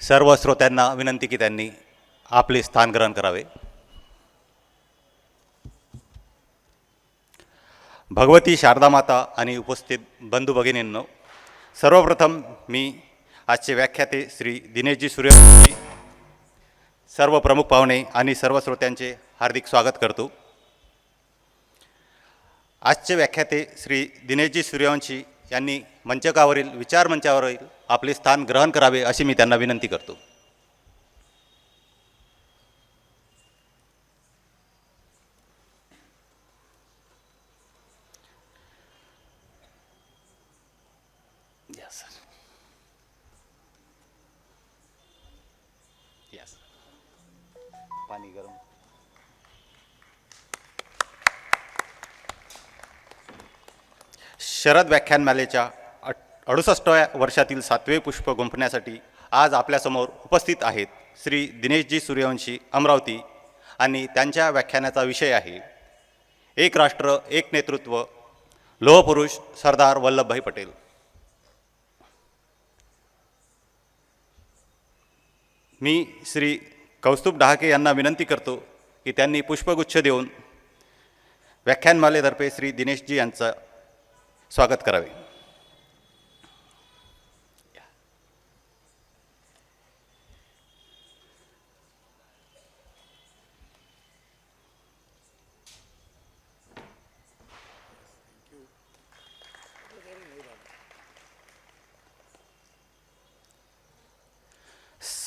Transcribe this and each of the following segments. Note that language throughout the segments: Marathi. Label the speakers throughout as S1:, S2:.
S1: सर्व श्रोत्यांना विनंती की त्यांनी आपले स्थान ग्रहण करावे. भगवती शारदा माता आणि उपस्थित बंधू भगिनींनो सर्वप्रथम मी आजचे व्याख्याते श्री दिनेशजी सूर्यवंशी सर्व प्रमुख पाहुणे आणि सर्व श्रोत्यांचे हार्दिक स्वागत करतो. आजचे व्याख्याते श्री दिनेशजी सूर्यवंशी यांनी मंचकावरील विचार मंचावरील आपले स्थान ग्रहण करावे अशी मी त्यांना विनंती करतो. पाणी गरम. शरद व्याख्यानमालेच्या अडुसष्टव्या वर्षातील सातवे पुष्प गुंफण्यासाठी आज आपल्यासमोर उपस्थित आहेत श्री दिनेशजी सूर्यवंशी अमरावती आणि त्यांच्या व्याख्यानाचा विषय आहे एक राष्ट्र एक नेतृत्व लोहपुरुष सरदार वल्लभभाई पटेल. मी श्री कौस्तुभ डहाके यांना विनंती करतो की त्यांनी पुष्पगुच्छ देऊन व्याख्यानमालेतर्फे श्री दिनेशजी यांचं स्वागत करावे.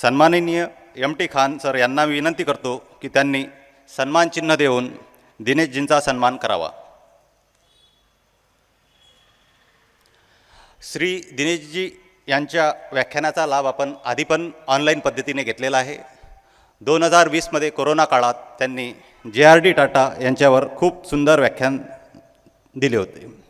S1: सन्माननीय एम टी खान सर यांना विनंती करतो की त्यांनी सन्मान चिन्ह देऊन दिनेशजींचा सन्मान करावा. श्री दिनेशजी यांच्या व्याख्यानाचा लाभ आपण आधी पण ऑनलाईन पद्धतीने घेतलेला आहे. दोन हजार वीसमध्ये कोरोना काळात त्यांनी जे आर डी टाटा यांच्यावर खूप सुंदर व्याख्यान दिले होते.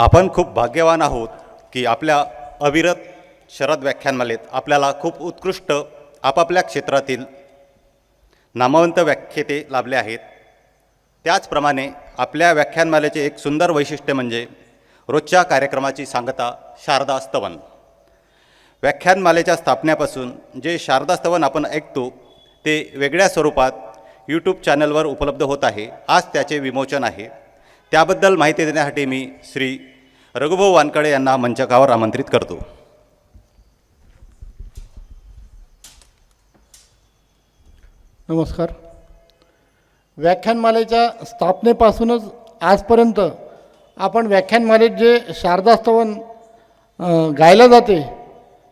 S1: आपण खूप भाग्यवान आहोत की आपल्या अविरत शरद व्याख्यानमालेत आपल्याला खूप उत्कृष्ट आपापल्या क्षेत्रातील नामवंत व्याख्येते लाभले आहेत. त्याचप्रमाणे आपल्या व्याख्यानमालेचे एक सुंदर वैशिष्ट्य म्हणजे रोजच्या कार्यक्रमाची सांगता शारदा स्तवन. व्याख्यानमालेच्या स्थापनेपासून जे शारदा स्तवन आपण ऐकतो ते वेगळ्या स्वरूपात यूट्यूब चॅनलवर उपलब्ध होत आहे. आज त्याचे विमोचन आहे. त्याबद्दल माहिती देण्यासाठी मी श्री रघुभाऊ वानकडे यांना मंचकावर आमंत्रित करतो.
S2: नमस्कार. व्याख्यानमालेच्या स्थापनेपासूनच आजपर्यंत आपण व्याख्यानमालेत जे शारदास्तवन गायला गायलं जाते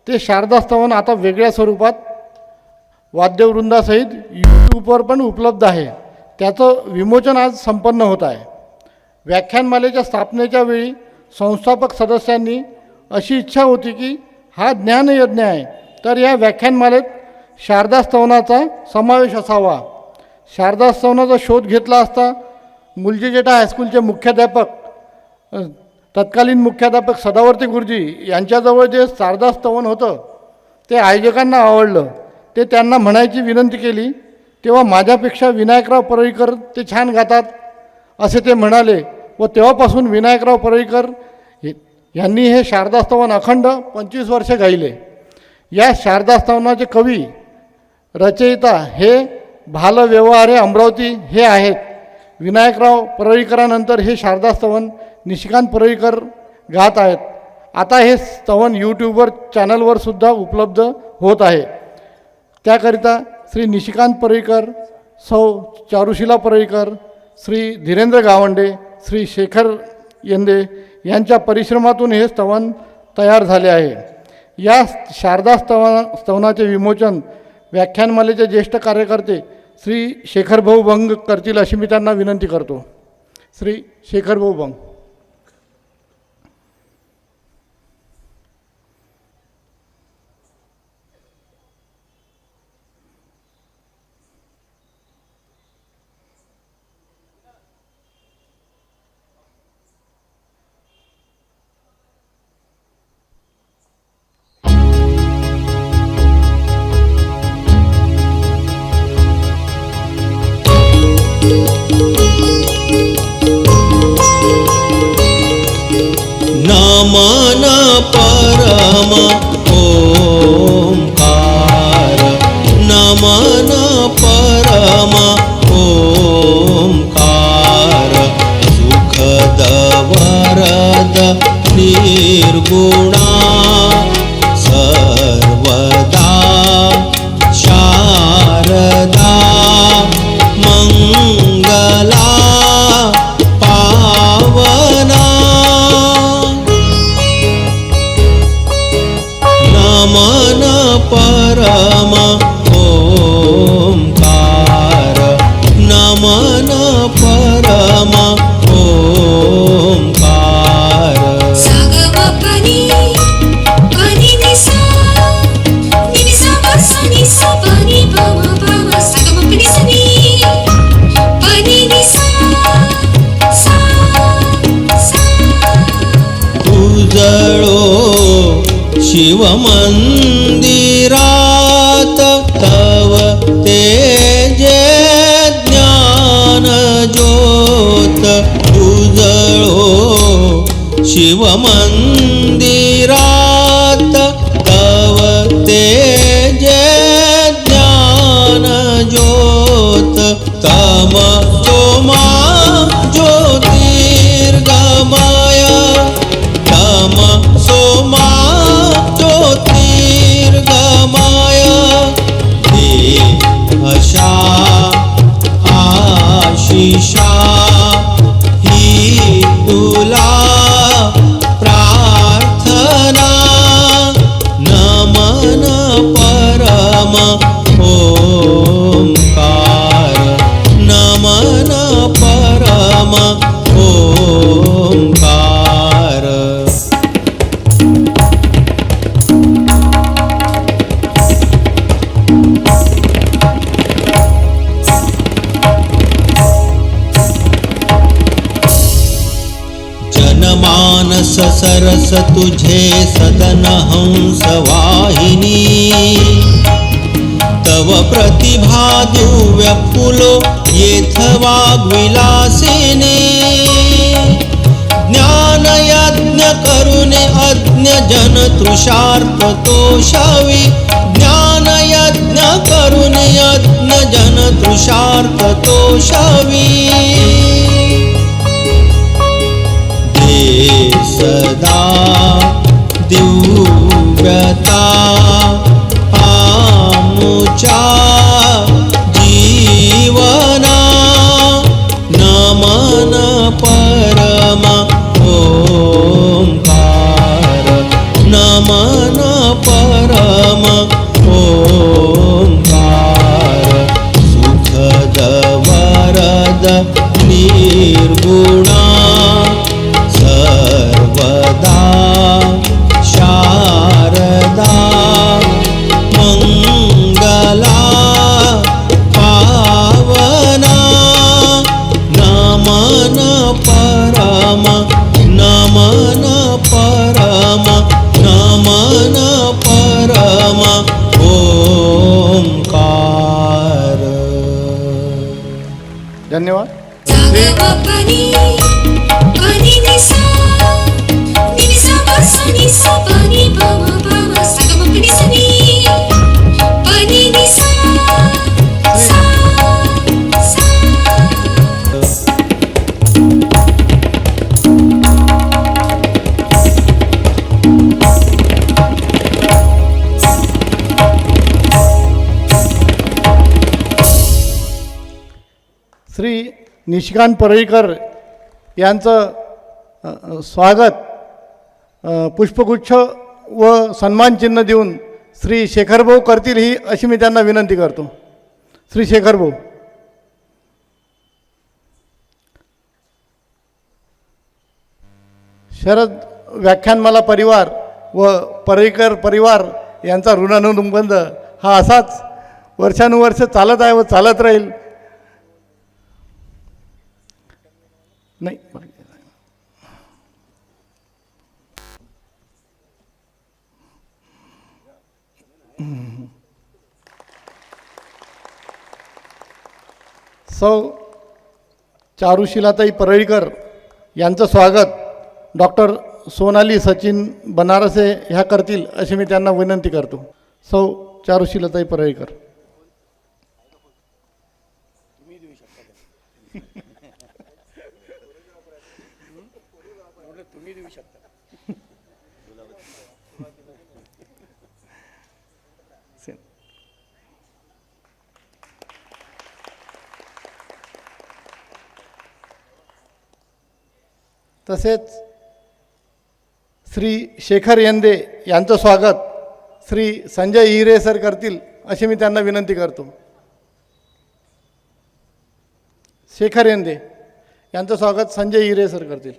S2: ते शारदास्तवन आता वेगळ्या स्वरूपात वाद्यवृंदासहित यूट्यूबवर पण उपलब्ध आहे. त्याचं विमोचन आज संपन्न होत आहे. व्याख्यानमालेच्या स्थापनेच्या वेळी संस्थापक सदस्यांनी अशी इच्छा होती की हा ज्ञानयज्ञ आहे. तर या व्याख्यानमालेत शारदास्तवनाचा समावेश असावा. शारदास्तवनाचा शोध घेतला असता मुलजीजेटा हायस्कूलचे मुख्याध्यापक तत्कालीन मुख्याध्यापक सदावर्ती गुरुजी यांच्याजवळ जे शारदास्तवन होतं ते आयोजकांना आवडलं. ते त्यांना म्हणायची विनंती केली तेव्हा माझ्यापेक्षा विनायकराव परळीकर ते छान गातात असे ते म्हणाले. व तेव्हापासून विनायकराव परळीकर हे- यांनी हे शारदास्तवन अखंड पंचवीस वर्ष गायले. या शारदास्तवनाचे कवी रचयिता हे भालव्यवहारे अमरावती हे आहेत. विनायकराव परळीकरानंतर हे शारदास्तवन निशिकांत परळीकर गात आहेत. आता हे स्तवन यूट्यूबवर चॅनलवर सुद्धा उपलब्ध होत आहे. त्याकरिता श्री निशिकांत परळीकर सौ चारुशिला परळीकर श्री धीरेंद्र गावंडे श्री शेखर यंदे यांच्या परिश्रमातून हे स्तवन तयार झाले आहे. या शारदा स्तवन स्तवनाचे विमोचन व्याख्यानमालेचे ज्येष्ठ कार्यकर्ते श्री शेखरभाऊ भंग करतील अशी मी त्यांना विनंती करतो. श्री शेखरभाऊ
S3: भंग చేరుకోడా జీవమంత रस तुझे सदन हंस वाहिनी। तव प्रतिभा दुव्यपुलो येथ वाग्विलासिनी ज्ञान यज्ञ करुणे अज्ञ जन तृषार्थ तोषावी। ज्ञान यज्ञ करुणे अज्ञ जन तृषार्थ तोषावी। सदा दिव्यता
S2: निशिकांत परळीकर यांचं स्वागत पुष्पगुच्छ व सन्मानचिन्ह देऊन श्री शेखरभाऊ करतील ही अशी मी त्यांना विनंती करतो. श्री शेखरभाऊ. शरद व्याख्यानमाला परिवार व परळीकर परिवार यांचा ऋणानुबंध हा असाच. वर्षानुवर्ष चालत आहे व चालत राहील. नाही. सौ चारुशिलाताई परळीकर यांचं स्वागत. डॉक्टर सोनाली सचिन बनारसे ह्या करतील अशी मी त्यांना विनंती करतो. सौ चारुशिलाताई परळीकर. तसेच श्री शेखर यंदे यांचं स्वागत श्री संजय हिरे सर करतील अशी मी त्यांना विनंती करतो. शेखर यंदे यांचं स्वागत संजय हिरे सर करतील.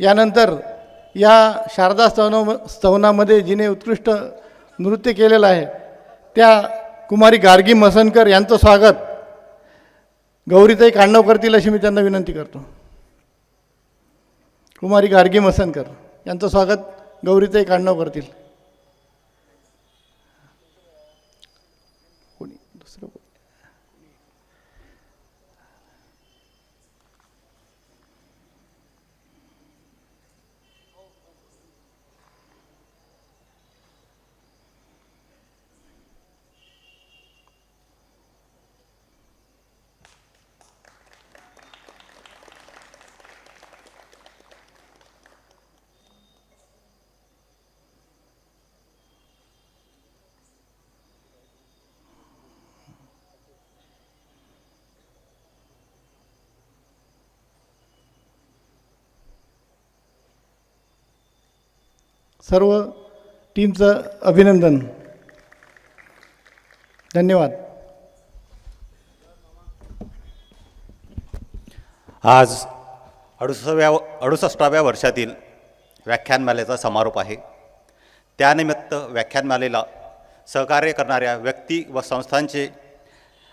S2: यानंतर या शारदा स्तवन स्तवनामध्ये जिने उत्कृष्ट नृत्य केलेलं आहे त्या कुमारी गार्गी मसनकर यांचं स्वागत. गौरीताई कांडव करतील अशी मी त्यांना विनंती करतो. कुमारी गार्गी मसनकर यांचं स्वागत गौरीताई कांडव करतील. कोणी? दुसरं सर्व टीमचं अभिनंदन. धन्यवाद.
S1: आज अडुसव्या अडुसष्टाव्या वर्षातील व्याख्यानमालेचा समारोप आहे. त्यानिमित्त व्याख्यानमालेला सहकार्य करणाऱ्या व्यक्ती व संस्थांचे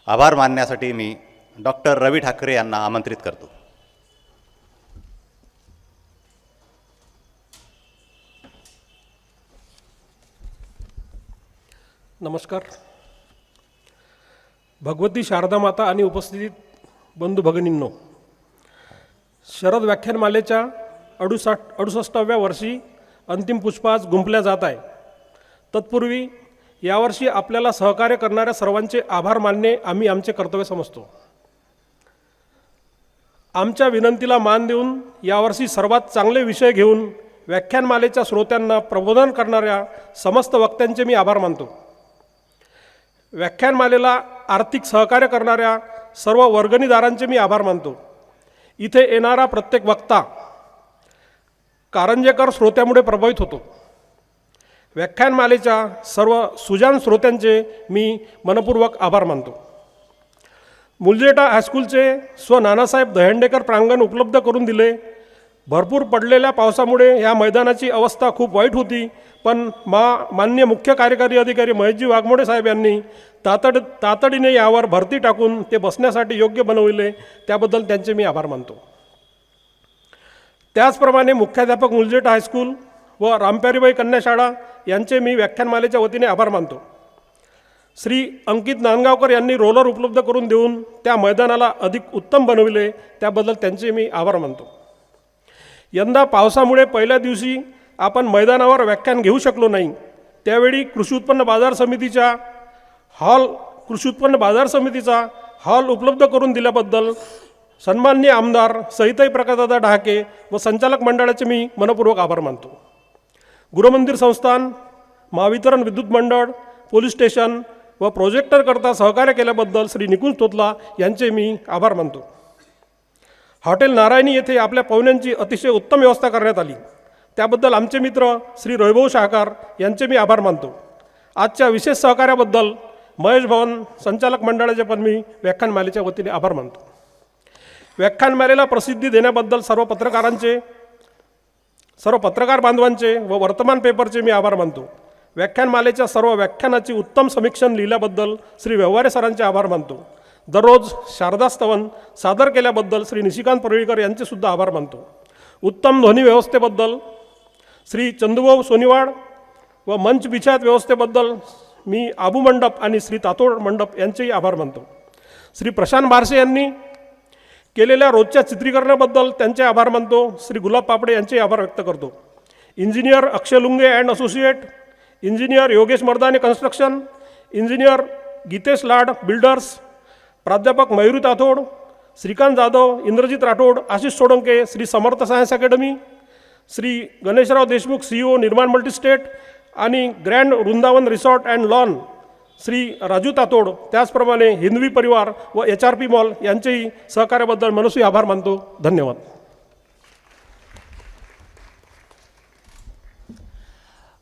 S1: आभार मानण्यासाठी मी डॉक्टर रवी ठाकरे यांना आमंत्रित करतो.
S4: नमस्कार. भगवती शारदा माता आणि उपस्थित बंधू भगिनींनो शरद व्याख्यानमालेच्या अडुसाठ अडुसष्टाव्या वर्षी अंतिम पुष्प गुंपल्या जात आहे. तत्पूर्वी यावर्षी आपल्याला सहकार्य करणाऱ्या सर्वांचे आभार मानणे आम्ही आमचे कर्तव्य समजतो. आमच्या विनंतीला मान देऊन यावर्षी सर्वात चांगले विषय घेऊन व्याख्यानमालेच्या श्रोत्यांना प्रबोधन करणाऱ्या समस्त वक्त्यांचे मी आभार मानतो. व्याख्यानमालेला आर्थिक सहकार्य करणाऱ्या सर्व वर्गणीदारांचे मी आभार मानतो. इथे येणारा प्रत्येक वक्ता कारंजेकर श्रोत्यामुळे प्रभावित होतो. व्याख्यानमालेच्या सर्व सुजान श्रोत्यांचे मी मनपूर्वक आभार मानतो. मुलजेटा हायस्कूलचे स्व नानासाहेब दहंडेकर प्रांगण उपलब्ध करून दिले. भरपूर पडलेल्या पावसामुळे या मैदानाची अवस्था खूप वाईट होती. पण मा मान्य मुख्य कार्यकारी अधिकारी महेशजी वाघमोडे साहेब यांनी तातड तातडीने यावर भरती टाकून ते बसण्यासाठी योग्य बनविले. त्याबद्दल त्यांचे मी आभार मानतो. त्याचप्रमाणे मुख्याध्यापक मुलजेट हायस्कूल व रामप्यारीबाई कन्याशाळा यांचे मी व्याख्यानमालेच्या वतीने आभार मानतो. श्री अंकित नांदगावकर यांनी रोलर उपलब्ध करून देऊन त्या मैदानाला अधिक उत्तम बनविले. त्याबद्दल त्यांचे मी आभार मानतो. यंदा पावसामुळे पहिल्या दिवशी आपण मैदानावर व्याख्यान घेऊ शकलो नाही. त्यावेळी कृषी उत्पन्न बाजार समितीच्या हॉल कृषी उत्पन्न बाजार समितीचा हॉल उपलब्ध करून दिल्याबद्दल सन्माननीय आमदार सहिताई प्रकाशदादा ढाके व संचालक मंडळाचे मी मनपूर्वक आभार मानतो. गृहमंदिर संस्थान महावितरण विद्युत मंडळ पोलीस स्टेशन व प्रोजेक्टरकरता सहकार्य केल्याबद्दल श्री निकुंज तोतला यांचे मी आभार मानतो. हॉटेल नारायणी येथे आपल्या पाहुण्यांची अतिशय उत्तम व्यवस्था करण्यात आली. त्याबद्दल आमचे मित्र श्री रैभव शाहकार यांचे मी आभार मानतो. आजच्या विशेष सहकार्याबद्दल महेश भवन संचालक मंडळाचे पण मी व्याख्यानमालेच्या वतीने आभार मानतो. व्याख्यानमालेला प्रसिद्धी देण्याबद्दल सर्व पत्रकारांचे सर्व पत्रकार बांधवांचे व वर्तमान पेपरचे मी आभार मानतो. व्याख्यानमालेच्या सर्व व्याख्यानाची उत्तम समीक्षण लिहिल्याबद्दल श्री व्यवहारे सरांचे आभार मानतो. दररोज शारदास्तवन सादर केल्याबद्दल श्री निशिकांत परळीकर यांचे सुद्धा आभार मानतो. उत्तम ध्वनी व्यवस्थेबद्दल श्री चंदुभाऊ सोनीवाड व मंच बिछात व्यवस्थेबद्दल मी आबू मंडप आणि श्री तातोड मंडप यांचेही आभार मानतो. श्री प्रशांत बारसे यांनी केलेल्या रोजच्या चित्रीकरणाबद्दल त्यांचे आभार मानतो. श्री गुलाब पापडे यांचे आभार व्यक्त करतो. Engineer Akshay Lunge and associate engineer Yogesh Mardane construction engineer Gitesh Lad builders प्राध्यापक Mayuri Tathod Shrikant Jadhav Indrajit Rathod Ashish Sodanke Shri Samarth science academy Shri Ganeshrao Deshmukh C O Nirman multistate आणि grand Vrindavan resort and lawn Shri Raju Tatod त्याचप्रमाणे हिंदवी परिवार व एच आर पी मॉल यांचेही सहकार्याबद्दल मनस्वी आभार मानतो. धन्यवाद.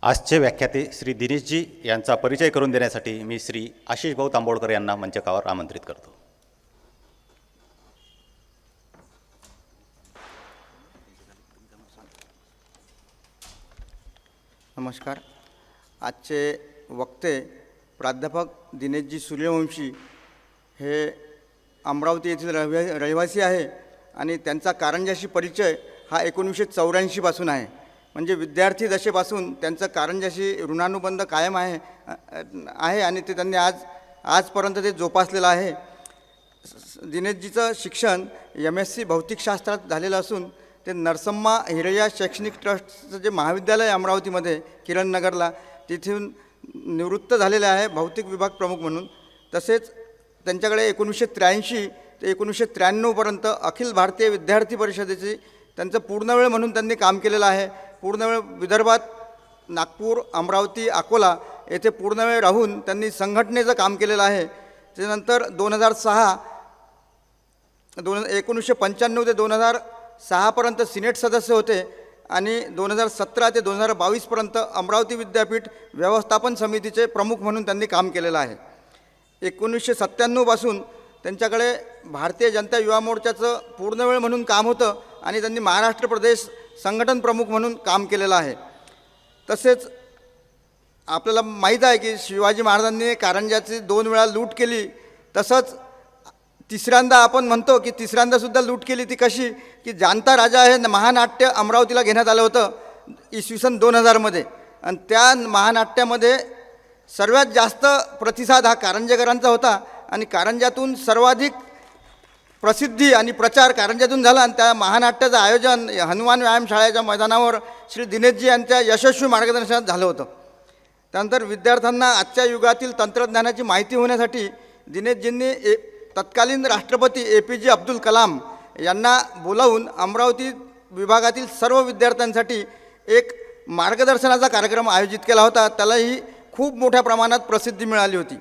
S1: आजचे व्याख्याते श्री दिनेशजी यांचा परिचय करून देण्यासाठी मी श्री आशिष भाऊ तांबोळकर यांना मंचकावर आमंत्रित करतो.
S5: नमस्कार. आजचे वक्ते प्राध्यापक दिनेशजी सूर्यवंशी हे अमरावती येथील रहिवा रहिवासी आहे आणि त्यांचा कारंजाशी परिचय हा एकोणीसशे चौऱ्याऐंशीपासून आहे. म्हणजे विद्यार्थी दशेपासून त्यांचं कारंजाशी ऋणानुबंध कायम आहे आहे आणि ते त्यांनी आज आजपर्यंत ते जोपासलेलं आहे. दिनेशजीचं शिक्षण एम एस सी भौतिकशास्त्रात झालेलं असून ते नरसम्मा हिरया शैक्षणिक ट्रस्टचं जे महाविद्यालय अमरावतीमध्ये किरण नगरला तिथून निवृत्त झालेले आहे भौतिक विभाग प्रमुख म्हणून. तसेच त्यांच्याकडे एकोणीसशे त्र्याऐंशी ते एकोणीसशे त्र्याण्णवपर्यंत अखिल भारतीय विद्यार्थी परिषदेची त्यांचं पूर्णवेळ म्हणून त्यांनी काम केलेलं आहे. पूर्णवेळ विदर्भात नागपूर अमरावती अकोला येथे पूर्णवेळ राहून त्यांनी संघटनेचं काम केलेलं आहे. त्यानंतर दोन हजार सहा दोन एकोणीसशे पंच्याण्णव ते दोन हजार सहापर्यंत सिनेट सदस्य होते आणि दोन हजार सतरा ते दोन हजार बावीसपर्यंत अमरावती विद्यापीठ व्यवस्थापन समितीचे प्रमुख म्हणून त्यांनी काम केलेलं आहे. एकोणीसशे सत्त्याण्णवपासून त्यांच्याकडे भारतीय जनता युवा मोर्चाचं पूर्णवेळ म्हणून काम होतं आणि त्यांनी महाराष्ट्र प्रदेश संघटन प्रमुख म्हणून काम केलेलं आहे. तसेच आपल्याला माहीत आहे की शिवाजी महाराजांनी कारंजाची दोन वेळा लूट केली. तसंच तिसऱ्यांदा आपण म्हणतो की तिसऱ्यांदासुद्धा लूट केली ती कशी? की जाणता राजा हे महानाट्य अमरावतीला घेण्यात आलं होतं इसवी सन दोन हजारमध्ये आणि त्या महानाट्यामध्ये सर्वात जास्त प्रतिसाद हा कारंजेकरांचा होता. आणि कारंजातून सर्वाधिक प्रसिद्धी आणि प्रचार कारंजातून झाला आणि त्या महानाट्याचं आयोजन हनुमान व्यायामशाळेच्या मैदानावर श्री दिनेशजी यांच्या यशस्वी मार्गदर्शनात झालं होतं. त्यानंतर विद्यार्थ्यांना आजच्या युगातील तंत्रज्ञानाची माहिती होण्यासाठी दिनेशजींनी ए तत्कालीन राष्ट्रपती ए पी जे अब्दुल कलाम यांना बोलावून अमरावती विभागातील सर्व विद्यार्थ्यांसाठी एक मार्गदर्शनाचा कार्यक्रम आयोजित केला होता. त्यालाही खूप मोठ्या प्रमाणात प्रसिद्धी मिळाली होती.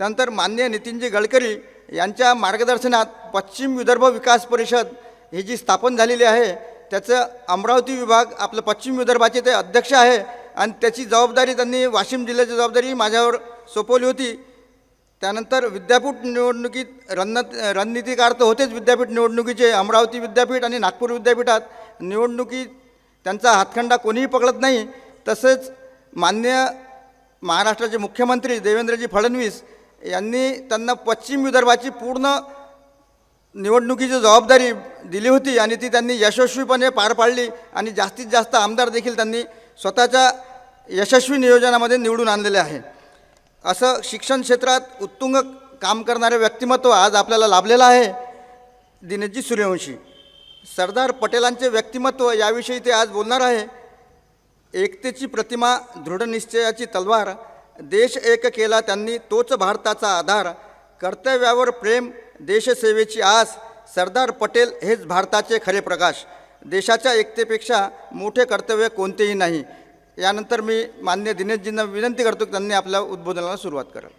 S5: त्यानंतर माननीय नितीनजी गडकरी यांच्या मार्गदर्शनात पश्चिम विदर्भ विकास परिषद ही जी स्थापन झालेली आहे त्याचं अमरावती विभाग आपलं पश्चिम विदर्भाचे ते अध्यक्ष आहे आणि त्याची जबाबदारी त्यांनी वाशिम जिल्ह्याची जबाबदारी माझ्यावर सोपवली होती. त्यानंतर विद्यापीठ निवडणुकीत रण रणनीतिकार तर होतेच विद्यापीठ निवडणुकीचे अमरावती विद्यापीठ आणि नागपूर विद्यापीठात निवडणुकीत त्यांचा हातखंडा कोणीही पकडत नाही. तसेच मान्य महाराष्ट्राचे मुख्यमंत्री देवेंद्रजी फडणवीस यांनी त्यांना पश्चिम विदर्भाची पूर्ण निवडणुकीची जबाबदारी दिली होती आणि ती त्यांनी यशस्वीपणे पार पाडली आणि जास्तीत जास्त आमदार देखील त्यांनी स्वतःच्या यशस्वी नियोजनामध्ये निवडून आणलेले आहे. असं शिक्षण क्षेत्रात उत्तुंग काम करणारे व्यक्तिमत्व आज आपल्याला लाभलेलं आहे. दिनेशजी सूर्यवंशी. सरदार पटेलांचे व्यक्तिमत्व याविषयी ते आज बोलणार आहे. एकतेची प्रतिमा दृढनिश्चयाची तलवार देश एक केला त्यांनी तोच भारताचा आधार. कर्तव्यावर प्रेम देशसेवेची आस सरदार पटेल हेच भारताचे खरे प्रकाश. देशाच्या एकतेपेक्षा मोठे कर्तव्य कोणतेही नाही. यानंतर मी मान्य दिनेशजींना विनंती करतो की त्यांनी आपल्या उद्बोधनाला सुरुवात करावी